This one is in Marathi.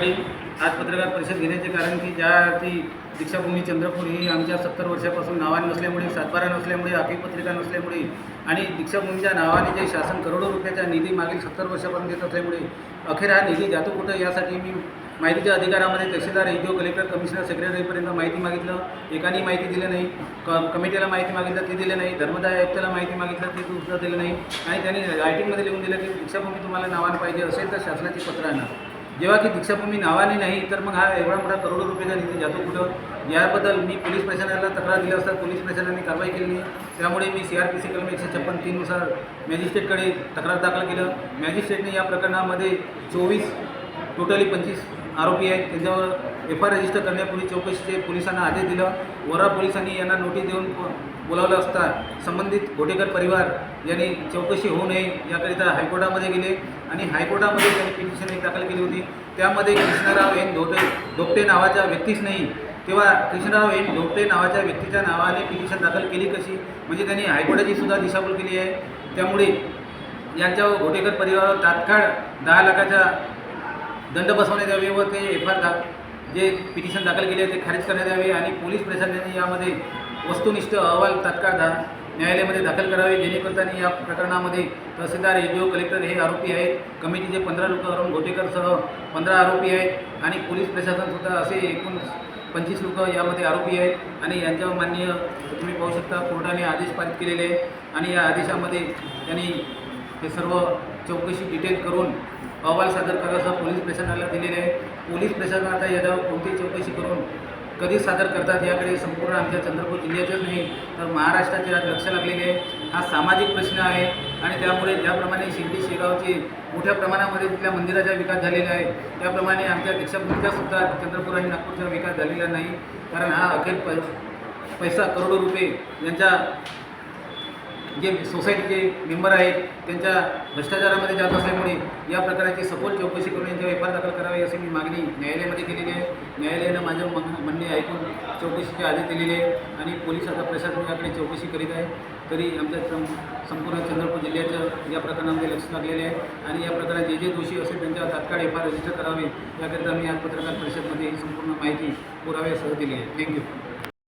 मंडळी आज पत्रकार परिषद घेण्याचे कारण की ज्या ती दीक्षाभूमी चंद्रपूर ही आमच्या सत्तर वर्षापासून नावाने नसल्यामुळे सातबारा नसल्यामुळे आपली पत्रिका नसल्यामुळे आणि दीक्षाभूमीच्या नावाने जे शासन करोडो रुपयाचा निधी मागील सत्तर वर्षापासून देत असल्यामुळे अखेर हा निधी जातो कुठं यासाठी मी माहितीच्या अधिकारामध्ये तहसीलदार एजीओ कलेक्टर कमिशनर सेक्रेटरीपर्यंत माहिती मागितलं. एकाने माहिती दिली नाही. क कमिटीला माहिती मागितलं ते दिलं नाही. धर्मदाय आयुक्ताला माहिती मागितलं ते सुद्धा दिलं नाही. आणि त्यांनी रायटिंगमध्ये लिहून दिलं की दीक्षाभूमी तुम्हाला नावाने पाहिजे असेल तर शासनाची पत्र आणा. जेव्हा की दीक्षाभूमी नावाने नाही तर मग हा एवढा मोठा करोडो रुपयाचा निधी जातो कुठं? याबद्दल मी पोलीस प्रशासनाला तक्रार दिली असता पोलीस प्रशासनाने कारवाई केली नाही. त्यामुळे मी सी आर पी सी कलम एकशे छप्पन तीननुसार मॅजिस्ट्रेटकडे तक्रार दाखल केलं. मॅजिस्ट्रेटने या प्रकरणामध्ये चोवीस टोटली पंचवीस आरोपी आहेत. त्यांच्यावर एफ आय रजिस्टर करण्यापूर्वी चौकशीचे पोलिसांना आदेश दिलं. वरा पोलिसांनी यांना नोटीस देऊन बोलावलं असता संबंधित घोटेकर परिवार यांनी चौकशी होऊ नये याकरिता हायकोर्टामध्ये गेले आणि हायकोर्टामध्ये त्यांनी पिटिशन एक दाखल केली होती. त्यामध्ये कृष्णराव एन धोटे धोपटे नावाच्या व्यक्तीच नाही तेव्हा कृष्णराव एन धोपटे नावाच्या व्यक्तीच्या नावाने पिटिशन दाखल केली कशी? म्हणजे त्यांनी हायकोर्टाची सुद्धा दिशाभूल केली आहे. त्यामुळे यांच्यावर घोटेकर परिवारावर तात्काळ दहा लाखाच्या दंड बसवण्यात यावे व ते एफ आर दा जे पिटिशन दाखल केले आहे ते खारिज करण्यात यावे आणि पोलीस प्रशासनाने यामध्ये वस्तुनिष्ठ अहवाल तात्काळ दा न्यायालयामध्ये दाखल करावे जेणेकरता या प्रकरणामध्ये तहसीलदार ओ कलेक्टर हे आरोपी आहेत. कमिटीचे पंधरा लोक अरुण घोटेकरसह पंधरा आरोपी आहेत आणि पोलीस प्रशासनसुद्धा असे एकूण पंचवीस लोक यामध्ये आरोपी आहेत आणि यांच्यावर मान्य तुम्ही पाहू शकता कोर्टाने आदेश पारित केलेले आहे. आणि या आदेशामध्ये त्यांनी हे सर्व चौकशी डिटेल करून अहवाल सादर करायचा पोलीस प्रशासनाला दिलेले आहे. पोलीस प्रशासन आता याच्यावर कोणती चौकशी करून कधी सादर करतात याकडे संपूर्ण आमच्या चंद्रपूर जिल्ह्यातच नाही तर महाराष्ट्राचे आज लक्ष लागलेले आहे. हा सामाजिक प्रश्न आहे आणि त्यामुळे ज्याप्रमाणे शिर्डी शेगावचे मोठ्या प्रमाणामध्ये तिथल्या मंदिराचा विकास झालेला आहे त्याप्रमाणे आमच्या दीक्षाभूमीचासुद्धा चंद्रपूर आणि नागपूरचा विकास झालेला नाही. कारण हा अखेर पै पैसा करोडो रुपये यांच्या जे सोसायटीचे मेंबर आहेत त्यांच्या भ्रष्टाचारामध्ये जात असल्यामुळे या प्रकाराची सखोल चौकशी करून यांच्यावर एफ आर दाखल करावी अशी मी मागणी न्यायालयामध्ये केलेली आहे. न्यायालयानं माझं मन- म्हणणे ऐकून चौकशीचे आदेश दिलेले आहे आणि पोलीस आता प्रशासन याकडे चौकशी करीत आहे. तरी आमच्या सं- संपूर्ण चंद्रपूर जिल्ह्याचं या प्रकरणामध्ये लक्ष लागलेले आहे आणि या प्रकरणात जे जे दोषी असेल त्यांच्या तात्काळ एफ आर रजिस्टर करावे याकरिता मी आज पत्रकार परिषदमध्ये ही संपूर्ण माहिती पुराव्यासह दिली आहे. थँक्यू.